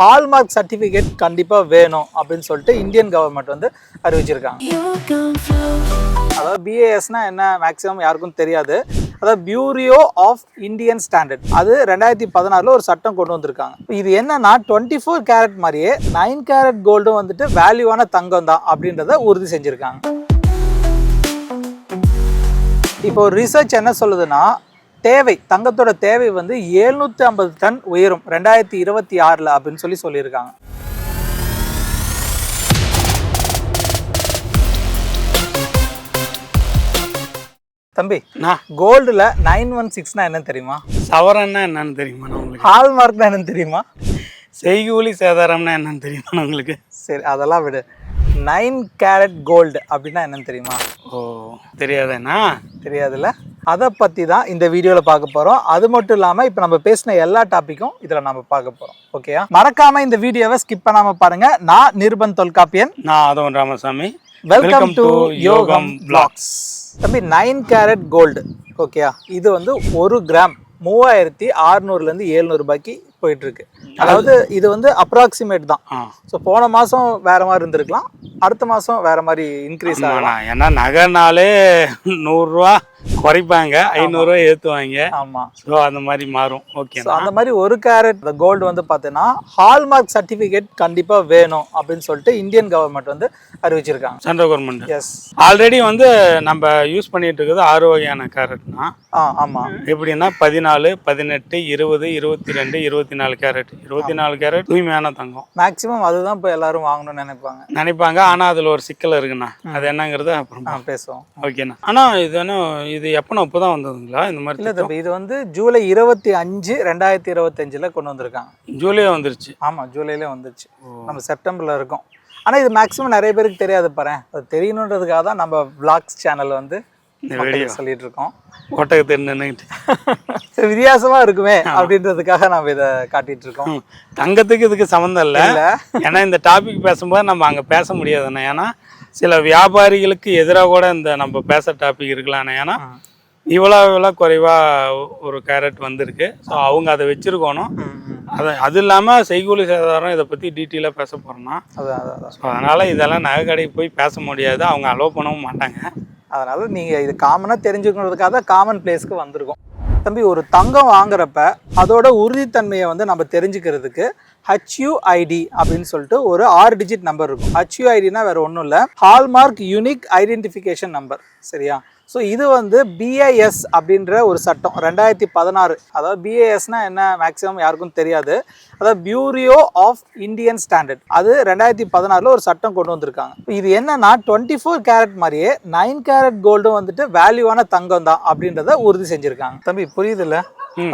Hallmark certificate கண்டிப்பாக வேணும் அப்படின்னு சொல்லிட்டு இந்தியன் கவர்மெண்ட் வந்து அறிவிச்சிருக்காங்க. அதாவது பிஏஎஸ்னா என்ன மேக்ஸிமம் யாருக்கும் தெரியாது. அதாவது பியூரியோ ஆஃப் இந்தியன் ஸ்டாண்டர்ட் அது ரெண்டாயிரத்தி பதினாறுல ஒரு சட்டம் கொண்டு வந்திருக்காங்க. இது என்னன்னா டுவெண்ட்டி ஃபோர் கேரட் மாதிரியே நைன் கேரட் கோல்டும் வந்துட்டு வேல்யூவான தங்கம் தான் அப்படின்றத உறுதி செஞ்சிருக்காங்க. இப்போ ரிசர்ச் என்ன சொல்லுதுன்னா தேவை தங்கத்தோட தேவை வந்து 750 ஐம்பது டன் உயரும் ரெண்டாயிரத்தி இருபத்தி ஆறில் அப்படின்னு சொல்லி சொல்லியிருக்காங்க. தம்பி நான் கோல்டுல நைன் ஒன் சிக்ஸ்னா என்னன்னு தெரியுமா? சவரன்னா என்னன்னு தெரியுமா உங்களுக்கு? ஹால்மார்க்னா என்னன்னு தெரியுமா? செய்கூலி சேதாரம்னா என்னன்னு தெரியுமா உங்களுக்கு? சரி அதெல்லாம் விடு. நைன் கேரட் கோல்டு அப்படின்னா என்னன்னு தெரியுமா? ஓ தெரியாதேண்ணா. தெரியாதுல்ல? அதை பற்றி தான் இந்த வீடியோவில் பார்க்க போகிறோம் அது மட்டும் இல்லாமல் இப்போ நம்ம பேசின எல்லா டாப்பிக்கும் இதில் நம்ம பார்க்க போகிறோம் ஓகேயா மறக்காம இந்த வீடியோவை ஸ்கிப் பண்ணாமல் பாருங்க. நான் நிருபன் தொல்காப்பியன். நான் Athavan Ramasamy. Welcome to Yogam blocks தம்பி நைன் கேரட் கோல்டு ஓகேயா இது வந்து ஒரு கிராம் மூவாயிரத்தி அறுநூறுலேருந்து ஏழ்நூறு ரூபாய்க்கு போயிட்டு இருக்கு. அதாவது இது வந்து அப்ராக்சிமேட் தான். ஸோ போன மாதம் வேற மாதிரி இருந்திருக்கலாம். அடுத்த மாதம் வேற மாதிரி இன்க்ரீஸ் ஆகலாம். ஏன்னா நகைனாலே நூறுரூவா குறைப்பாங்க ஐநூறுரூவா ஏற்றுவாங்க ஆமாம் ஸோ அந்த மாதிரி மாறும். ஸோ ஓகேண்ணா அந்த மாதிரி ஒரு கேரட் கோல்டு வந்து பார்த்தீங்கன்னா ஹால்மார்க் சர்டிஃபிகேட் கண்டிப்பாக வேணும் அப்படின்னு சொல்லிட்டு இந்தியன் கவர்மெண்ட் வந்து அறிவிச்சிருக்காங்க. சென்ட்ரல் கவர்மெண்ட் எஸ் ஆல்ரெடி வந்து நம்ம யூஸ் பண்ணிட்டு இருக்குது ஆறு வகையான கேரட்னா ஆ ஆமாம் எப்படின்னா பதினாலு பதினெட்டு இருபது இருபத்தி ரெண்டு இருபத்தி நாலு கேரட் இருபத்தி நாலு கேரட் தூய்மையான தங்கம். மேக்ஸிமம் அதுதான் இப்போ எல்லாரும் வாங்கணும்னு நினைப்பாங்க. நினைப்பாங்க. ஆனால் அதில் ஒரு சிக்கல் இருக்குண்ணா. அது என்னங்கிறது அப்புறம் பேசுவோம். ஓகேண்ணா. ஆனால் இது என்ன இது எப்போண்ணா இப்போ தான் வந்ததுங்களா? இந்த மாதிரி இல்லை? தம்பி இது வந்து ஜூலை இருபத்தி அஞ்சு ரெண்டாயிரத்தி இருபத்தஞ்சில் கொண்டு வந்திருக்காங்க. ஜூலை வந்துருச்சு. ஆமாம் ஜூலையிலே வந்துருச்சு. நம்ம செப்டம்பரில் இருக்கோம். ஆனால் இது மேக்ஸிமம் நிறைய பேருக்கு தெரியாது பாரு அது தெரியணுன்றதுக்காக தான் நம்ம vlogs சேனல் வந்து இந்த வீடியோ சொல்லிட்டு இருக்கோம் ஒட்டகத்தை நின்றுக்கிட்டு சரி வித்தியாசமா இருக்குமே அப்படின்றதுக்காக நம்ம இதை காட்டிட்டு இருக்கோம் தங்கத்துக்கு இதுக்கு சம்மந்தம் இல்லை. ஏன்னா இந்த டாபிக் பேசும்போது நம்ம அங்கே பேச முடியாதுண்ணா ஏன்னா சில வியாபாரிகளுக்கு எதிராக கூட இந்த நம்ம பேச டாபிக் இருக்கலாம்ண்ணா ஏன்னா இவ்வளோ இவ்வளோ குறைவாக ஒரு கேரட் வந்திருக்கு. ஸோ அவங்க அதை வச்சுருக்கணும். அது அது இல்லாமல் செய்கூலி சேதாரம் இதை பற்றி டீட்டெயிலாக பேச போகிறோம்னா ஸோ அதனால் இதெல்லாம் நகை கடைக்கு போய் பேச முடியாது. அவங்க அலோவ் பண்ணவும் மாட்டாங்க. அதனால் நீங்கள் இது காமனாக தெரிஞ்சுக்கணுன்றதுக்காக தான் காமன் பிளேஸ்க்கு வந்திருக்கோம். தம்பி ஒரு தங்கம் வாங்குறப்ப அதோட உறுதித்தன்மையை வந்து நம்ம தெரிஞ்சுக்கிறதுக்கு ஹச்யூஐடி அப்படின்னு சொல்லிட்டு ஒரு ஆறு டிஜிட் நம்பர் இருக்கும். ஹச்யூஐடினா வேறு ஒன்றும் இல்லை. ஹால்மார்க் யூனிக் ஐடென்டிஃபிகேஷன் நம்பர் சரியா? ஸோ இது வந்து பிஐஎஸ் அப்படின்ற ஒரு சட்டம் ரெண்டாயிரத்தி பதினாறு. அதாவது பிஏஎஸ்னா என்ன மேக்ஸிமம் யாருக்கும் தெரியாது. அதாவது பியூரியோ ஆஃப் இந்தியன் ஸ்டாண்டர்ட் அது ரெண்டாயிரத்தி பதினாறுல ஒரு சட்டம் கொண்டு வந்திருக்காங்க. இது என்னன்னா டுவெண்ட்டி ஃபோர் கேரட் மாதிரியே நைன் கேரட் கோல்டும் வந்துட்டு வேல்யூவான தங்கம் தான் அப்படின்றத உறுதி செஞ்சிருக்காங்க. தம்பி புரியுதுல்ல.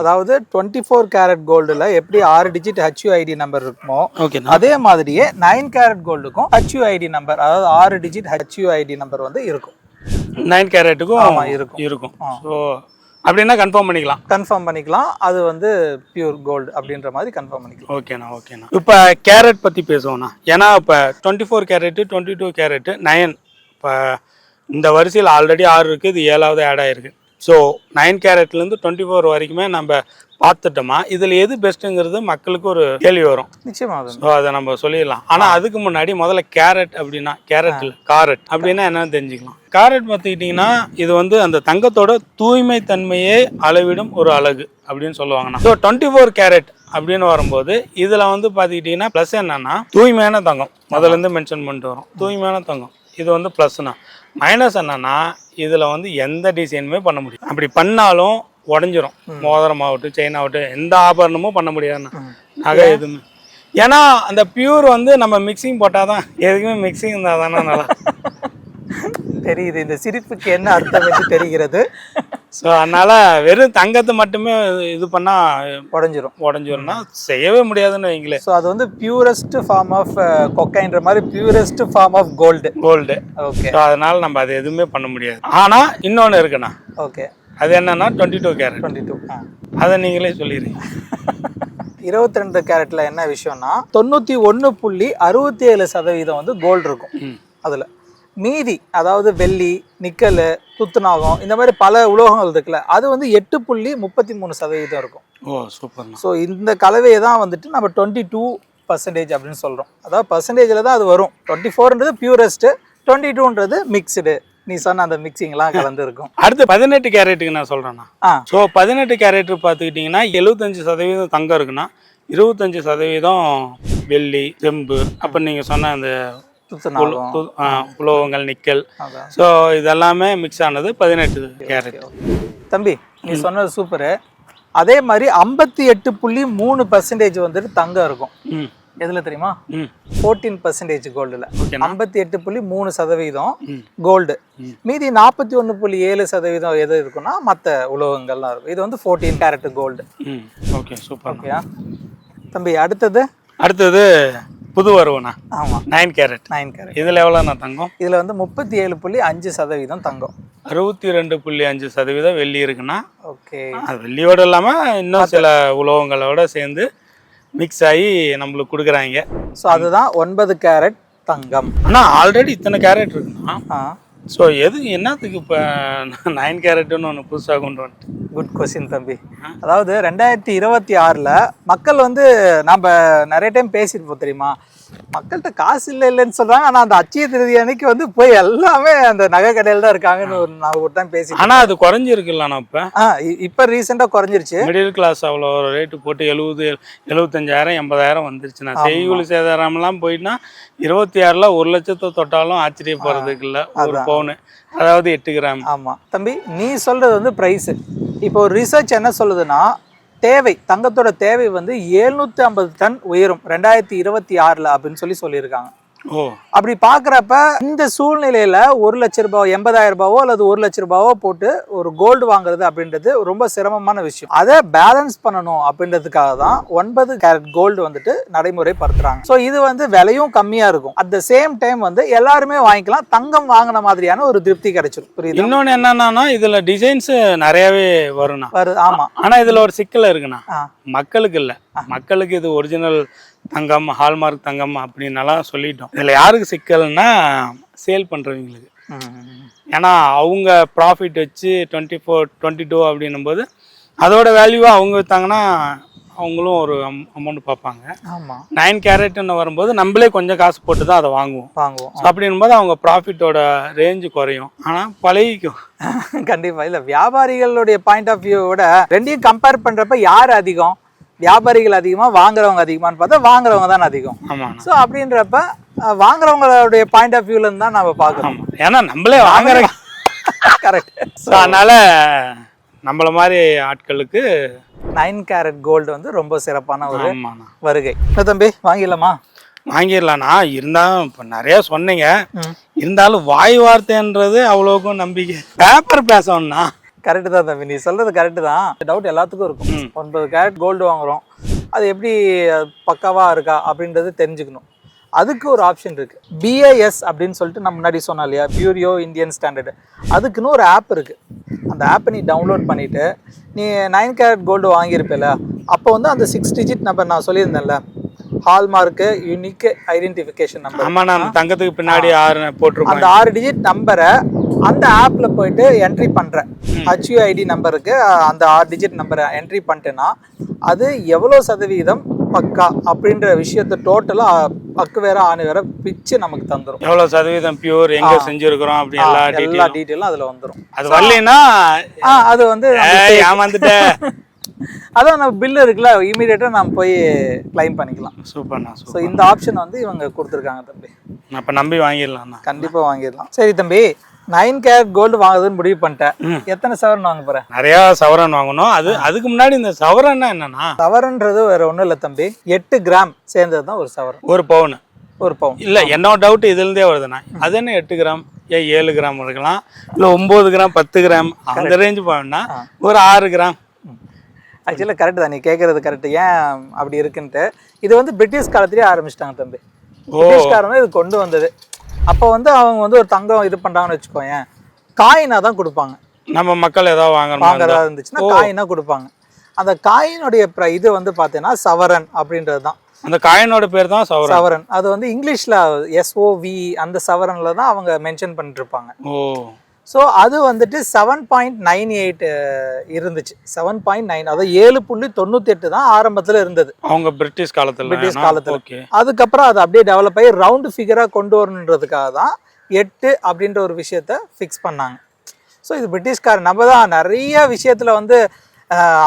அதாவது டுவெண்ட்டி ஃபோர் கேரட் கோல்டுல எப்படி ஆறு டிஜிட் ஹச்யூஐடி நம்பர் இருக்குமோ அதே மாதிரியே நைன் கேரட் கோல்டுக்கும் ஹச்யூஐடி நம்பர் அதாவது ஆறு டிஜிட் ஹச்யூஐடி நம்பர் வந்து இருக்கும். நைன் கேரட்டுக்கும் ஆமா, இருக்கும். இருக்கும். ஆ. ஸோ அப்படின்னா கன்ஃபார்ம் பண்ணிக்கலாம். கன்ஃபார்ம் பண்ணிக்கலாம். அது வந்து பியூர் கோல்டு அப்படின்ற மாதிரி கன்ஃபார்ம் பண்ணிக்கலாம். ஓகேண்ணா ஓகேண்ணா. இப்போ கேரட் பற்றி பேசுவோண்ணா ஏன்னா இப்போ twenty four carat twenty two carat nine இப்போ இந்த வரிசையில் ஆல்ரெடி ஆறு இருக்குது இது ஏழாவது ஆட் ஆயிருக்கு. ஸோ நைன் கேரட்லேருந்து டுவெண்ட்டி ஃபோர் வரைக்குமே நம்ம பார்த்துட்டோமா? இதில் எது பெஸ்ட்டுங்கிறது மக்களுக்கு ஒரு கேள்வி வரும். நிச்சயமா அது ஸோ அதை நம்ம சொல்லிடலாம். ஆனால் அதுக்கு முன்னாடி முதல்ல கேரட் அப்படின்னா கேரட் இல்லை காரட் அப்படின்னா என்னன்னு தெரிஞ்சுக்கலாம். காரட் பார்த்துக்கிட்டிங்கன்னா இது வந்து அந்த தங்கத்தோட தூய்மை தன்மையை அளவிடும் ஒரு அழகு அப்படின்னு சொல்லுவாங்கண்ணா. ஸோ டுவெண்ட்டி ஃபோர் கேரட் அப்படின்னு வரும்போது இதில் வந்து பார்த்துக்கிட்டிங்கன்னா ப்ளஸ் என்னன்னா தூய்மையான தங்கம். முதல்ல இருந்து மென்ஷன் பண்ணிட்டு வரோம். தூய்மையான தங்கம். இது வந்து ப்ளஸ்னா மைனஸ் என்னன்னா இதில் வந்து எந்த டிசைனுமே பண்ண முடியும் அப்படி பண்ணாலும் உடஞ்சிரும். மோதிரம் ஆகட்டும் செயின் ஆகட்டும் எந்த ஆபரணமும் பண்ண முடியாதுண்ணா நகை எதுவுமே. ஏன்னா அந்த பியூர் வந்து நம்ம மிக்சிங் போட்டால் தான் எதுக்குமே மிக்சிங் இருந்தால் தானே நல்லா. தெரியுது. இந்த சிரிப்புக்கு என்ன அர்த்தம் என்று தெரிகிறது. ஸோ அதனால் வெறும் தங்கத்தை மட்டுமே இது பண்ணால் உடஞ்சிரும். உடஞ்சிரும்னா செய்யவே முடியாதுன்னு வைங்களேன். ஸோ அது வந்து பியூரஸ்ட் ஃபார்ம் ஆஃப் கொக்கைன்ற மாதிரி purest form of gold gold okay so அதனால் நம்ம அது எதுவுமே பண்ண முடியாது. ஆனால் இன்னொன்று இருக்குண்ணா. ஓகே அது என்னன்னா twenty two carat twenty two அதை நீங்களே சொல்லிடுங்க இருபத்தி ரெண்டு கேரட்ல என்ன விஷயம்னா தொண்ணூற்றி ஒன்று புள்ளி அறுபத்தி ஏழு சதவீதம் வந்து கோல்டு இருக்கும். அதில். மீதி அதாவது வெள்ளி நிக்கல் துத்துநாகம் இந்த மாதிரி பல உலோகங்கள் இருக்குல்ல அது வந்து எட்டு புள்ளி முப்பத்தி மூணு சதவீதம் இருக்கும். ஓ சூப்பர்ண்ணா. ஸோ இந்த கலவையை தான் வந்துட்டு நம்ம டுவெண்ட்டி டூ பர்சன்டேஜ் அப்படின்னு சொல்கிறோம் அதாவது பர்சன்டேஜில் தான் அது வரும். டுவெண்ட்டி ஃபோர்ன்றது பியூரஸ்ட்டு டுவெண்ட்டி டூன்றது மிக்ஸ்டு நீ சொன்ன அந்த மிக்சிங்லாம் கலந்து இருக்கும் அடுத்து பதினெட்டு கேரட்டுக்கு நான் சொல்றேன்னா ஆ. ஸோ பதினெட்டு கேரட் பார்த்துக்கிட்டிங்கன்னா எழுபத்தஞ்சு சதவீதம் தங்கம் இருக்குன்னா இருபத்தஞ்சு சதவீதம் வெள்ளி செம்பு அப்போ நீங்கள் சொன்ன அந்த உலோகங்கள் நிக்கல். ஸோ இதெல்லாமே மிக்ஸ் ஆனது பதினெட்டு கேரட். தம்பி நீ சொன்னது சூப்பரு அதே மாதிரி ஐம்பத்தி எட்டு புள்ளி மூணு பர்சன்டேஜ் வந்துட்டு தங்கம் இருக்கும். எதில் தெரியுமா? ஃபோர்டீன் பர்சன்டேஜ் கோல்டில் ஐம்பத்தி எட்டு புள்ளி மூணு சதவீதம். கோல்டு. மீதி நாற்பத்தி ஒன்று புள்ளி ஏழு சதவீதம் எது இருக்குன்னா மற்ற உலோகங்கள்லாம் இருக்கும். இது வந்து fourteen carat gold okay super ஓகேயா தம்பி அடுத்தது? அடுத்தது புது வருவண்ணா ஆமாம் நைன் கேரட் நைன் கேரட் இதில் எவ்வளோண்ணா தங்கம்? இதில் வந்து முப்பத்தி ஏழு புள்ளி அஞ்சு சதவீதம் தங்கம். அறுபத்தி ரெண்டு புள்ளி அஞ்சு சதவீதம் வெள்ளி இருக்குன்னா ஓகே. அது வெள்ளியோட இல்லாமல் இன்னும் சில உலோகங்களோட சேர்ந்து மிக்ஸ் ஆகி நம்மளுக்கு கொடுக்குறாங்க. ஸோ அதுதான் ஒன்பது கேரட் தங்கம். ஆனால் ஆல்ரெடி இத்தனை கேரட் இருக்குண்ணா. ஆ. ஸோ எது என்னத்துக்கு இப்போ நைன் கேரட்டுன்னு ஒன்று புதுசாக கொண்டு வந்துட்டு? குட் கொஸ்டின் தம்பி. அதாவது ரெண்டாயிரத்தி இருபத்தி ஆறில் மக்கள் வந்து நம்ம நிறைய டைம் பேசியிருப்போம் தெரியுமா? மக்கள்கிட்ட காசு இல்லை இல்லைன்னு சொல்கிறாங்க ஆனால் அந்த அச்சய திருதி அன்னைக்கு வந்து போய் எல்லாமே அந்த நகை கடையில் தான் இருக்காங்கன்னு ஒரு நான் ஒரு டைம் பேசி ஆனால் அது குறைஞ்சிருக்குல்லண்ணா இப்போ? ஆ இப்போ ரீசெண்டாக குறைஞ்சிருச்சு. மிடில் கிளாஸ் அவ்வளோ ரேட்டு போட்டு எழுபது எழுபத்தஞ்சாயிரம் எண்பதாயிரம் வந்துருச்சுண்ணா செய்கூலி சேதாரம்லாம் போயிட்டுனா இருபத்தி ஆறில் ஒரு லட்சத்தை தொட்டாலும் ஆச்சரியப்படுறதுக்கு இல்லை. ஒரு பவுனு அதாவது எட்டு கிராம். ஆமாம் தம்பி நீ சொல்கிறது வந்து ப்ரைஸு இப்போ ஒரு ரிசர்ச் என்ன சொல்லுதுன்னா தேவை தங்கத்தோட தேவை வந்து எழுநூற்றி ஐம்பது டன் உயரும் ரெண்டாயிரத்தி இருபத்தி ஆறில் அப்படின்னு சொல்லி சொல்லியிருக்காங்க. அப்படி பார்க்குறப்ப இந்த சூழ்நிலையில ஒரு லட்ச ரூபாய் எண்பதாயிரம் ரூபாவோ அல்லது ஒரு லட்ச ரூபாவோ போட்டு ஒரு கோல்டு வாங்குறது அப்படின்றது ரொம்ப சிரமமான விஷயம். அதை பேலன்ஸ் பண்ணணும் அப்படின்றதுக்காக தான் ஒன்பது கேரட் கோல்டு வந்துட்டு நடைமுறைப்படுத்துறாங்க. ஸோ இது வந்து விலையும் கம்மியா இருக்கும். அட் த சேம் டைம் வந்து எல்லாருமே வாங்கிக்கலாம். தங்கம் வாங்கின மாதிரியான ஒரு திருப்தி கிடைச்சிரும். புரியுது? இன்னொன்று என்னன்னா இதில் டிசைன்ஸ் நிறையாவே வரும்ண்ணா. வருது. ஆமா. ஆனால் இதில் ஒரு சிக்கல் இருக்குண்ணா. மக்களுக்கு இல்லை. மக்களுக்கு இது ஒரிஜினல் தங்கம் ஹால்மார்க் தங்கம் அப்படின்னலாம் சொல்லிட்டோம். இதில் யாருக்கு சிக்கல்னா சேல் பண்ணுறவங்களுக்கு. ஏன்னா அவங்க ப்ராஃபிட் வச்சு டுவெண்ட்டி ஃபோர் டுவெண்ட்டி டூ அப்படின்னும் போது அதோட வேல்யூவை அவங்க விற்றாங்கன்னா அவங்களும் ஒரு அமௌண்ட் பார்ப்பாங்க. ஆமா. நைன் கேரட்னு வரும்போது நம்மளே கொஞ்சம் காசு போட்டு தான் அதை வாங்குவோம். வாங்குவோம். So அப்படின்னும் போது அவங்க ப்ராஃபிட்டோட ரேஞ்சு குறையும். ஆனால் பழகிக்கும். கண்டிப்பா. இல்ல வியாபாரிகளுடைய பாயிண்ட் ஆஃப் வியூவோட ரெண்டையும் கம்பேர் பண்றப்ப யார் அதிகம்? வியாபாரிகள் அதிகமா வாங்குறவங்க அதிகமான்னு பார்த்தா வாங்குறவங்க தான் அதிகம். ஸோ அப்படின்றப்ப வாங்குறவங்களுடைய பாயிண்ட் ஆஃப் வியூல இருந்து தான் நம்ம பார்க்கணும். ஏன்னா நம்மளே வாங்குற கரெக்ட் ஸோ அதனால நம்மள மாதிரி ஆட்களுக்கு நைன் கேரட் கோல்டு வந்து ரொம்ப சிறப்பான ஒரு வருகை. என்ன தம்பி வாங்கிடலாமா? வாங்கிடலாண்ணா. இருந்தாலும் இப்போ நிறைய சொன்னீங்க. இருந்தாலும் வாய் வார்த்தைன்றது அவ்வளோக்கும் நம்பிக்கை. பேப்பர் பேசணும்னா கரெக்டு தான் தம்பி. நீ சொல்றது கரெக்டு தான். டவுட் எல்லாத்துக்கும் இருக்கும். ஒன்பது கேரட் கோல்டு வாங்குறோம். அது எப்படி அஹ், பக்காவா இருக்கா அப்படின்றது தெரிஞ்சுக்கணும். அதுக்கு ஒரு ஆப்ஷன் இருக்கு. பிஏஎஸ் அப்படின்னு சொல்லிட்டு நம்ம முன்னாடி சொன்னோம் இல்லையா? பியூரியோ இந்தியன் ஸ்டாண்டர்டு அதுக்குன்னு ஒரு ஆப் இருக்கு. அந்த ஆப்பை நீ டவுன்லோட் பண்ணிட்டு நீ நைன் கேரட் கோல்டு வாங்கியிருப்பேல அப்போ வந்து அந்த சிக்ஸ் டிஜிட் நம்பர் நான் சொல்லியிருந்தேன்ல ஹால்மார்க்கு யூனிக் ஐடென்டிஃபிகேஷன் நம்பர் ஆமாண்ணா அந்த தங்கத்துக்கு பின்னாடி ஆறு போட்டிருக்கோம். அந்த ஆறு டிஜிட் நம்பரை அந்த ஆப்ல போயிட்டு என்ட்ரி பண்றேன். ஹச்யூஐடி நம்பருக்கு அந்த ஆறு டிஜிட் நம்பரை என்ட்ரி பண்ணிட்டேன்னா அது எவ்வளோ சதவீதம் பக்கா அப்படின்ற விஷயத்த டோட்டலா பக்கு வேற ஆணி வேற பிச்சு நமக்கு தந்துரும். எவ்வளோ சதவீதம் பியூர் எங்கே செஞ்சிருக்கிறோம் அப்படி எல்லா எல்லா டீட்டெயிலும் அதுல வந்துரும். அது வரலைன்னா அது வந்து ஏமாந்துட்டேன் அதான் நம்ம பில் இருக்குல்ல இமீடியட்டா நம்ம போய் கிளைம் பண்ணிக்கலாம். சூப்பர்ண்ணா ஸோ இந்த ஆப்ஷன் வந்து இவங்க கொடுத்துருக்காங்க தம்பி. அப்போ நம்பி வாங்கிடலாம்ண்ணா கண்டிப்பா வாங்கிடலாம். சரி தம்பி நைன் கேரட் கோல்டு வாங்குறதுன்னு முடிவு பண்ணிட்டேன். எத்தனை சவரன் வாங்க போற? நிறையா சவரன் வாங்கணும். அது அதுக்கு முன்னாடி இந்த சவரன்னா என்னன்னா? சவரன்றது வேற ஒண்ணும் இல்ல தம்பி. எட்டு கிராம் சேர்ந்தது தான் ஒரு சவரன். ஒரு பவுன். ஒரு பவுன். இல்ல என்னோட டவுட் இதுலேருந்தே வருதுண்ணா. அது என்ன எட்டு கிராம் ஏன் ஏழு கிராம் இருக்கலாம். இல்ல ஒன்பது கிராம் பத்து கிராம் அந்த ரேஞ்சு போனா ஒரு ஆறு கிராம் ஆக்சுவலாக கரெக்ட் தான். நீ கேட்கறது கரெக்ட் ஏன் அப்படி இருக்குன்ட்டு? இது வந்து பிரிட்டிஷ் காலத்திலேயே ஆரம்பிச்சிட்டாங்க தம்பி. பிரிட்டிஷ்காரங்க இது கொண்டு வந்தது. அப்போ வந்து அவங்க வந்து ஒரு தங்கம் இது பண்றாங்கன்னு வச்சுக்கோயேன். காயினா தான் கொடுப்பாங்க. நம்ம மக்கள் ஏதாவது வாங்கணும் வாங்குறதா இருந்துச்சுன்னா காயினா கொடுப்பாங்க. அந்த காயினுடைய இது வந்து பார்த்தீங்கன்னா சவரன் அப்படின்றது தான். அந்த காயினோட பேர் தான் சவரன். சவரன். அது வந்து இங்கிலீஷ்ல எஸ்ஓவி அந்த சவரன்ல தான் அவங்க மென்ஷன் பண்ணிட்டு இருப்பாங்க. ஓ. ஸோ அது வந்துட்டு செவன் பாயிண்ட் நைன் எயிட் இருந்துச்சு. செவன் பாயிண்ட் நைன் அதாவது ஏழு புள்ளி தொண்ணூத்தி எட்டு தான் ஆரம்பத்தில் இருந்தது. அவங்க பிரிட்டிஷ் காலத்துல பிரிட்டிஷ் காலத்துல. அதுக்கப்புறம் அது அப்படியே டெவலப் ஆகி ரவுண்டு ஃபிகராக கொண்டு வரணுன்றதுக்காக தான் எட்டு அப்படின்ற ஒரு விஷயத்த ஃபிக்ஸ் பண்ணாங்க. ஸோ இது பிரிட்டிஷ்கார் நம்ம தான் நிறைய விஷயத்தில் வந்து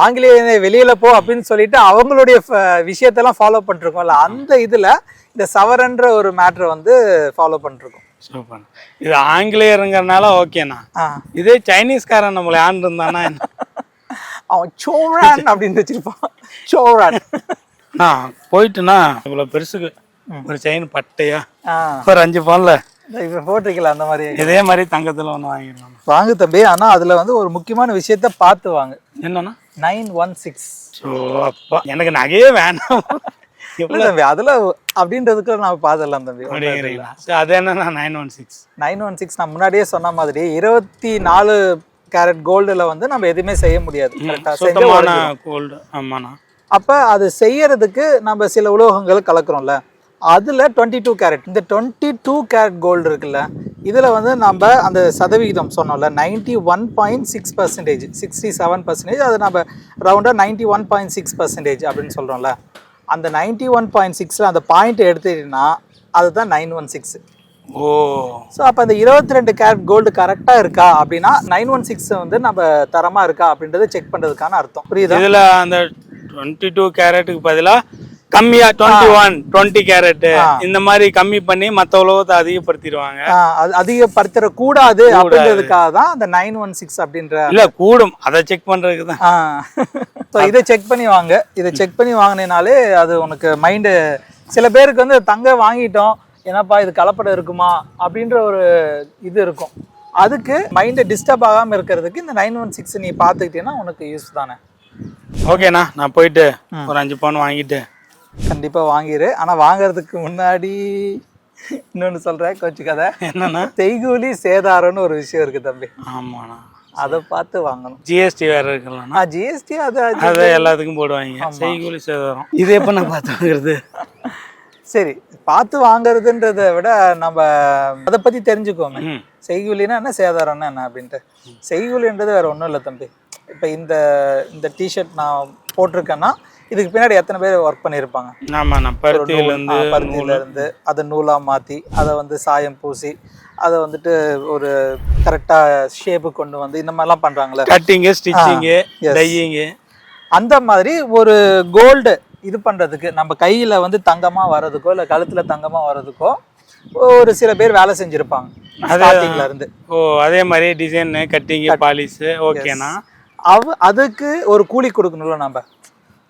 ஆங்கிலேயனை வெளியில் போ அப்படின்னு சொல்லிட்டு அவங்களுடைய ஃப- விஷயத்தெல்லாம் ஃபாலோ பண்ணிருக்கோம்ல அந்த இதில் இந்த சவரன்ற ஒரு மேட்ரை வந்து ஃபாலோ பண்ணிருக்கோம். சூப்பர். இது ஆங்கிலேயருங்கிறனால ஓகேண்ணா. இதே சைனீஸ்காரன் நம்மளை ஆண்டு இருந்தானா என்ன? அவன் சோரான் அப்படின்னு வச்சிருப்பான். சோரான் அண்ணா, போயிட்டுனா இவ்வளோ பெருசுக்கு ஒரு செயின் பட்டையா? ஒரு அஞ்சு பவுன்ல இப்போ போட்டிருக்கல அந்த மாதிரி. இதே மாதிரி தங்கத்துல ஒன்று வாங்கிடலாம் வாங்கு தம்பி. ஆனால் அதில் வந்து ஒரு முக்கியமான விஷயத்த பார்த்து வாங்க. என்னண்ணா? Nine one six. ஸோ அப்பா. எனக்கு நகையே வேணாம். இல்ல தம்பி அதுல அப்படின்றதுக்கு நான் பார்த்துடலாம் தம்பி. அப்படிங்கிறீங்களா சரி அது என்னண்ணா nine one six nine one six நான் முன்னாடியே சொன்ன மாதிரி இருபத்தி நாலு கேரட் கோல்டுல வந்து நம்ம எதுவுமே செய்ய முடியாது. கோல்டு ஆமாண்ணா. அப்ப அது செய்யறதுக்கு நம்ம சில உலோகங்கள் கலக்குறோம்ல அதுல டுவெண்ட்டி டூ கேரட் இந்த டுவெண்ட்டி டூ கேரட் கோல்டு இருக்குல்ல இதுல வந்து நம்ம அந்த சதவிகிதம் சொன்னோம்ல ninety one point six percentage sixty seven percentage அது நம்ம ரவுண்டா ninety one point six percentage அப்படின்னு சொல்றோம்ல. அந்த நைன்டி ஒன் பாயிண்ட் சிக்ஸில் அந்த பாயிண்ட் எடுத்துட்டீங்கன்னா அதுதான் நைன் ஒன் சிக்ஸ் ஓ. ஸோ அப்போ அந்த இருபத்தி ரெண்டு கேரட் கோல்டு கரெக்டாக இருக்கா அப்படின்னா நைன் ஒன் சிக்ஸ் வந்து நம்ம தரமாக இருக்கா அப்படின்றத செக் பண்ணுறதுக்கான அர்த்தம். புரியுதா? இதுல அந்த டுவெண்ட்டி டூ கேரட்டுக்கு பதிலா கம்மியா டுவெண்ட்டி ஒன் டுவெண்ட்டி கேரட் இந்த மாதிரி கம்மி பண்ணி மத்த உலகத்தை அதிகப்படுத்திடுவாங்க. அதிகப்படுத்திட கூடாது. அப்படின்றதுக்காக தான் அந்த நைன் ஒன் சிக்ஸ் அப்படின்ற இல்ல கூடும். அதை செக் பண்றதுக்கு தான் ஸோ இதை செக் பண்ணி வாங்க. இதை செக் பண்ணி வாங்கினாலே அது உனக்கு மைண்டு சில பேருக்கு வந்து தங்க வாங்கிட்டோம். என்னப்பா இது கலப்படம் இருக்குமா? அப்படின்ற ஒரு இது இருக்கும். அதுக்கு மைண்டை டிஸ்டர்ப் ஆகாமல் இருக்கிறதுக்கு இந்த நைன் ஒன் சிக்ஸ் நீ பார்த்துக்கிட்டீங்கன்னா உனக்கு யூஸ் தானே. ஓகேண்ணா நான் போயிட்டு ஒரு அஞ்சு பவுன் வாங்கிட்டு. கண்டிப்பாக வாங்கிடு ஆனால் வாங்குறதுக்கு முன்னாடி இன்னொன்று சொல்கிறேன் கொஞ்சம் கதை. என்னண்ணா? செய்கூலி சேதாரம்னு ஒரு விஷயம் இருக்குது தம்பி. ஆமாண்ணா. அதை பார்த்து வாங்கணும். ஜிஎஸ்டி வேற இருக்குல்லண்ணா. ஆ ஜிஎஸ்டி அது அது- எல்லாத்துக்கும் போடுவாங்க. செய்கூலி சேதாரம். இது எப்ப நான் பார்த்து வாங்குறது? சரி பார்த்து வாங்குறதுன்றத விட நம்ம அதை பற்றி தெரிஞ்சுக்கோமே. செய்கூலினா என்ன சேதாரம்னா என்ன அப்படின்ட்டு. செய்கூலின்றது வேற ஒன்றும் இல்லை தம்பி. இப்போ இந்த இந்த டிஷர்ட் நான் போட்டிருக்கேன்னா இதுக்கு பின்னாடி எத்தனை பேர் ஒர்க் பண்ணியிருப்பாங்க? ஆமாண்ணா பருத்தியில இருந்து பருத்தியில இருந்து அதை நூலா மாத்தி அதை வந்து சாயம் பூசி அதை வந்துட்டு ஒரு கரெக்டா ஷேப்பு கொண்டு வந்து இந்த மாதிரிலாம் பண்றாங்கல்ல. கட்டிங்கு ஸ்டிச்சிங்கு டையிங்கு அந்த மாதிரி ஒரு கோல்டு இது பண்றதுக்கு நம்ம கையில வந்து தங்கமா வர்றதுக்கோ இல்ல கழுத்துல தங்கமா வர்றதுக்கோ ஒரு சில பேர் வேலை செஞ்சிருப்பாங்க. ஸ்டார்டிங்ல இருந்து. ஓ அதே மாதிரி டிசைனு கட்டிங்கு பாலிஷு ஓகேண்ணா அவ அதுக்கு ஒரு கூலி கொடுக்கணும்ல நம்ம.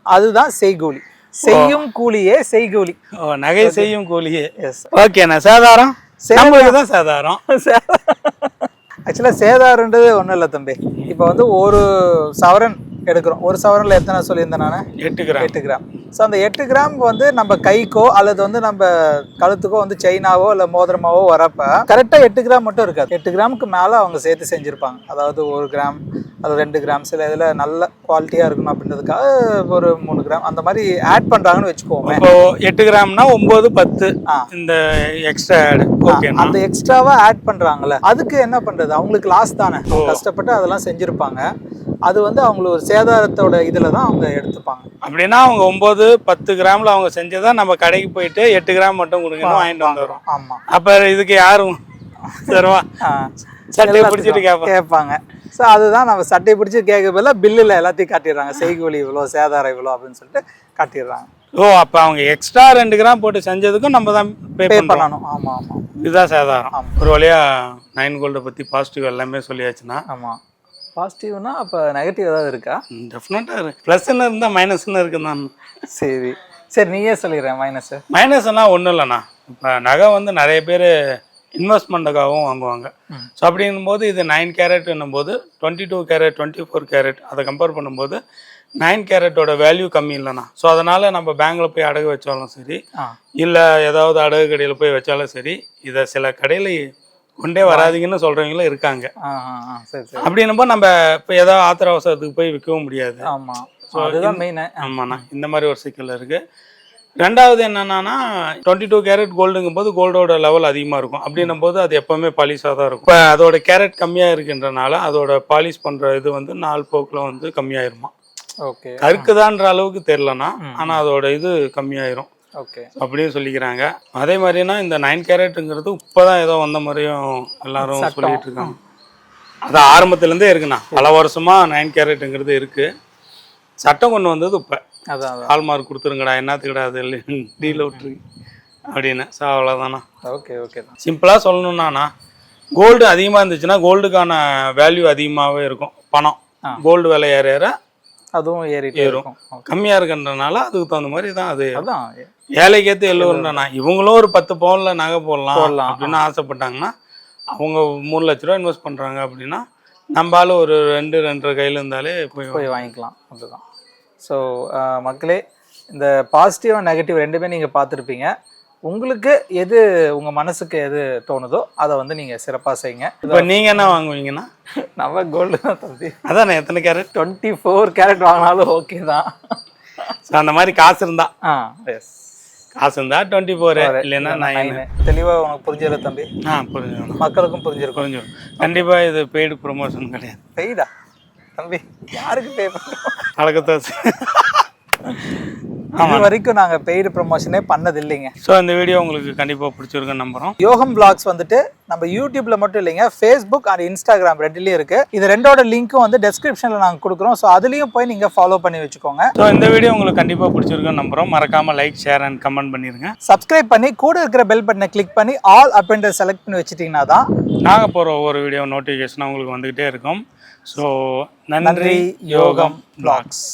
அதுதான் செய்கூலி. செய்யும் கூலியே செய்கூலி. ஓ நகை செய்யும் கூலியே. எஸ் ஓகேண்ணா சேதாரம் தான் சேதாரம். ஆக்சுவலாக சேதாரன்றது ஒன்றும் இல்லை தம்பி. இப்போ வந்து ஒரு சவரன் எடுக்கிறோம். ஒரு சவரனில் எத்தனை சொல்லியிருந்தேன் நான்? எட்டு கிராம். எட்டு கிராம். ஸோ அந்த எட்டு கிராம் வந்து நம்ம கைக்கோ அல்லது வந்து நம்ம கழுத்துக்கோ வந்து செயினாவோ இல்லை மோதிரமாவோ வரப்ப கரெக்டாக எட்டு கிராம் மட்டும் இருக்காது. எட்டு கிராமுக்கு மேலே அவங்க சேர்த்து செஞ்சுருப்பாங்க. அதாவது ஒரு கிராம் அது ரெண்டு கிராம் சில இதில் நல்ல குவாலிட்டியாக இருக்கணும் அப்படின்றதுக்காக ஒரு மூணு கிராம். அந்த மாதிரி ஆட் பண்ணுறாங்கன்னு வச்சுக்கோமே. இப்போ எட்டு கிராம்னா ஒன்பது பத்து. இந்த எக்ஸ்ட்ரா அந்த எக்ஸ்ட்ராவா ஆட் பண்றாங்கல்ல. அதுக்கு என்ன பண்றது? அவங்களுக்கு லாஸ் தானே. கஷ்டப்பட்டு அதெல்லாம் செஞ்சிருப்பாங்க. அது வந்து அவங்களுக்கு ஒரு சேதாரத்தோட இதுல தான் அவங்க எடுத்துப்பாங்க. அப்படின்னா அவங்க ஒன்பது பத்து கிராம்ல அவங்க செஞ்சதா நம்ம கடைக்கு போயிட்டு எட்டு கிராம் மட்டும் கொடுங்கன்னு வாங்கிட்டு வந்துடுறோம். ஆமா. அப்ப இதுக்கு யாரும் சரிவா. சட்டையை பிடிச்சிட்டு கேட்பாங்க. ஸோ அதுதான் நம்ம சட்டை பிடிச்சி கேட்க பதிலா பில்லில் எல்லாத்தையும் காட்டிடுறாங்க. செய்கூலி இவ்வளோ சேதாரம் இவ்வளோ அப்படின்னு சொல்லிட்டு காட்டிடுறாங்க. ஓ அப்ப அவங்க எக்ஸ்ட்ரா ரெண்டு கிராம் போட்டு செஞ்சதுக்கும் நம்ம தான் பே பண்ணணும். ஆமா ஆமா. இதுதான் சேதாரம். ஒரு வழியா நைன் கோல்டை பத்தி பாசிட்டிவ் எல்லாமே சொல்லியாச்சுன்னா ஆமா. பாசிட்டிவ்னா அப்போ நெகட்டிவ் ஏதாவது இருக்கா? டெஃபினட்டாக இருக்கு. ப்ளஸ்ன்னு இருந்தால் மைனஸ்ன்னு இருக்குன்னு தான். சரி. சரி நீயே சொல்லிடுறேன் மைனஸ் மைனஸ் எல்லாம் ஒன்றும் இல்லைண்ணா. இப்போ நகை வந்து நிறைய பேர் இன்வெஸ்ட்மெண்ட்டுக்காகவும் வாங்குவாங்க. ஸோ அப்படிங்கும்போது இது நைன் கேரட்னும் போது twenty two carat twenty four carat அதை கம்பேர் பண்ணும்போது நைன் கேரட்டோட வேல்யூ கம்மி இல்லைண்ணா. ஸோ அதனால் நம்ம பேங்க்கில் போய் அடகு வச்சாலும் சரி இல்லை ஏதாவது அடகு கடையில் போய் வச்சாலும் சரி இதை சில கடையில் கொண்டே வராதீங்கன்னு சொல்கிறவங்களும் இருக்காங்க. அப்படின்னும்போது நம்ம இப்போ ஏதாவது ஆத்திர அவசரத்துக்கு போய் விற்கவும் முடியாது. ஆமா. அதுதான் மெயின் ஆமாண்ணா இந்த மாதிரி ஒரு சிக்கல் இருக்கு. ரெண்டாவது என்னன்னா டுவெண்ட்டி டூ கேரட் கோல்டுங்கும் போது கோல்டோட லெவல் அதிகமாக இருக்கும். அப்படின்னும் போது அது எப்பவுமே பாலிஷாக தான் இருக்கும். இப்போ அதோட கேரட் கம்மியாக இருக்கின்றனால அதோட பாலிஷ் பண்ணுற இது வந்து நாள் போக்கில் வந்து கம்மியாயிருமா. ஓகே. கருக்குதான்ற அளவுக்கு தெரிலனா ஆனால் அதோட இது கம்மியாயிரும். ஓகே. அப்படின்னு சொல்லிக்கிறாங்க. அதே மாதிரினா இந்த நைன் கேரட்டுங்கிறது இப்போதான் ஏதோ வந்த மாதிரியும் எல்லாரும் சொல்லிட்டு இருக்காங்க அது ஆரம்பத்துலேருந்தே இருக்குண்ணா. பல வருஷமா நைன் கேரட்டுங்கிறது இருக்கு. சட்டம் கொண்டு வந்தது இப்போ. அதான் அதான். ஹால்மார்க் கொடுத்துருங்கடா என்னத்துக்குடா அது? டீல விட்டுருக்கு அப்படின்னு. ஸோ அவ்வளோதாண்ணா ஓகே ஓகே தான். சிம்பிளாக சொல்லணும்னாண்ணா கோல்டு அதிகமாக இருந்துச்சுன்னா கோல்டுக்கான வேல்யூ அதிகமாகவே இருக்கும். பணம். கோல்டு விலை ஏற ஏற அதுவும் இருக்கும். Okay. கம்மியாக இருக்குன்றனால அதுக்கு தகுந்த மாதிரி தான் அது அதான். ஏழைக்கேற்று எல்லோருன்றா இவங்களும் ஒரு பத்து பவுன்ல நகை போடலாம் போடலாம். அப்படின்னு ஆசைப்பட்டாங்கன்னா அவங்க மூணு லட்ச ரூபா இன்வெஸ்ட் பண்றாங்க அப்படின்னா நம்மளால ஒரு ரெண்டு ரெண்டரை கையில இருந்தாலே போய் போய் வாங்கிக்கலாம். அதுதான். ஸோ மக்களே இந்த பாசிட்டிவ் அண்ட் நெகட்டிவ் ரெண்டுமே நீங்கள் பார்த்துருப்பீங்க. உங்களுக்கு எது உங்கள் மனசுக்கு எது தோணுதோ அதை வந்து நீங்கள் சிறப்பாக செய்யுங்க. இப்போ நீங்க என்ன வாங்குவீங்கன்னா? நம்ம கோல்டு தான் தம்பி. அதானே எத்தனை கேரட் டுவெண்ட்டி ஃபோர் கேரட் வாங்கினாலும் ஓகே தான். ஸோ அந்த மாதிரி காசு இருந்தா? ஆ. எஸ் காசு இருந்தா டுவெண்ட்டி ஃபோர் இல்லைன்னா நைன் தெளிவாக உனக்கு புரிஞ்சிட தம்பி. ஆ புரிஞ்சுக்கணும் மக்களுக்கும் புரிஞ்சிருக்கும். புரிஞ்சுக்கணும் கண்டிப்பா இது பெய்டு ப்ரொமோஷன் கிடையாது. பெய்டா தம்பி யாருக்கு பே பண்ணுறோம் பழக்கத்தை இது வரைக்கும் நாங்கள் பெய்டு ப்ரொமோஷனே பண்ணது இல்லைங்க ஸோ இந்த வீடியோ உங்களுக்கு கண்டிப்பா பிடிச்சிருக்குன்னு நம்புறோம். யோகம் பிளாக்ஸ் வந்துட்டு நம்ம யூடியூப்ல மட்டும் இல்லைங்க ஃபேஸ்புக் அண்ட் இன்ஸ்டாகிராம் ரெண்டுலேயும் இருக்கு. இது ரெண்டோட லிங்க்கும் வந்து டெஸ்கிரிப்ஷனில் நாங்கள் கொடுக்குறோம். ஸோ அதுலேயும் போய் நீங்கள் ஃபாலோ பண்ணி வச்சுக்கோங்க. ஸோ இந்த வீடியோ உங்களுக்கு கண்டிப்பா பிடிச்சிருக்குன்னு நம்புறோம். மறக்காம லைக் ஷேர் அண்ட் கமெண்ட் பண்ணிருங்க. சப்ஸ்கிரைப் பண்ணி கூட இருக்கிற பெல் பட்டனை கிளிக் பண்ணி ஆல் அப்படின்ற செலக்ட் பண்ணி வச்சிட்டிங்கன்னா தான் நாங்கள் போகிற ஒவ்வொரு வீடியோ நோட்டிஃபிகேஷன் உங்களுக்கு வந்துக்கிட்டே இருக்கும். ஸோ நன்றி யோகம் பிளாக்ஸ்